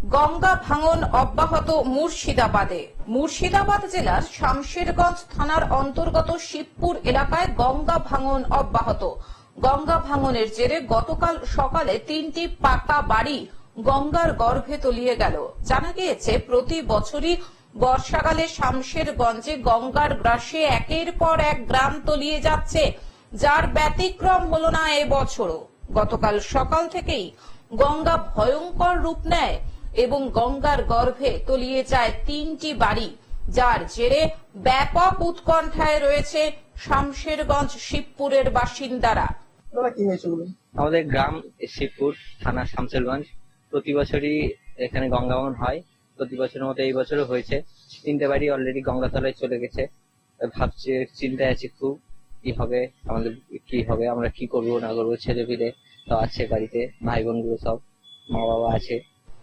গঙ্গা ভাঙন অব্যাহত মুর্শিদাবাদে। মুর্শিদাবাদ জেলার শামশেরগঞ্জ থানার অন্তর্গত শিবপুর এলাকায় গঙ্গা ভাঙন অব্যাহত। গঙ্গা ভাঙনের জেরে গতকাল সকালে তিনটি পাকা বাড়ি গঙ্গার গর্ভে তলিয়ে গেল। জানা গিয়েছে, প্রতি বছরই বর্ষাকালে শামশেরগঞ্জে গঙ্গার গ্রাসে একের পর এক গ্রাম তলিয়ে যাচ্ছে, যার ব্যতিক্রম হলো না এবছরও গতকাল সকাল থেকেই গঙ্গা ভয়ঙ্কর রূপ নেয় এবং গঙ্গার গর্ভে তলিয়ে যায় তিনটি বাড়ি যার জেরে ব্যাপক উৎকণ্ঠায় রয়েছে শামশেরগঞ্জ শিবপুরের বাসিন্দারা। দাদা কি হয়েছে বলুন? আমাদের গ্রাম শিবপুর থানা শামসেরগঞ্জ প্রতি বছরই এখানে গঙ্গাবন হয়। প্রতি বছরের মতো এই বছরও হয়েছে। তিনটে বাড়ি অলরেডি গঙ্গাতলায় চলে গেছে। ভাবছে চিন্তায় আছি খুব কি হবে আমাদের কি হবে আমরা কি করব না করব ছেলে পিলে তো আছে বাড়িতে ভাই বোনগুলো সব মা বাবা আছে।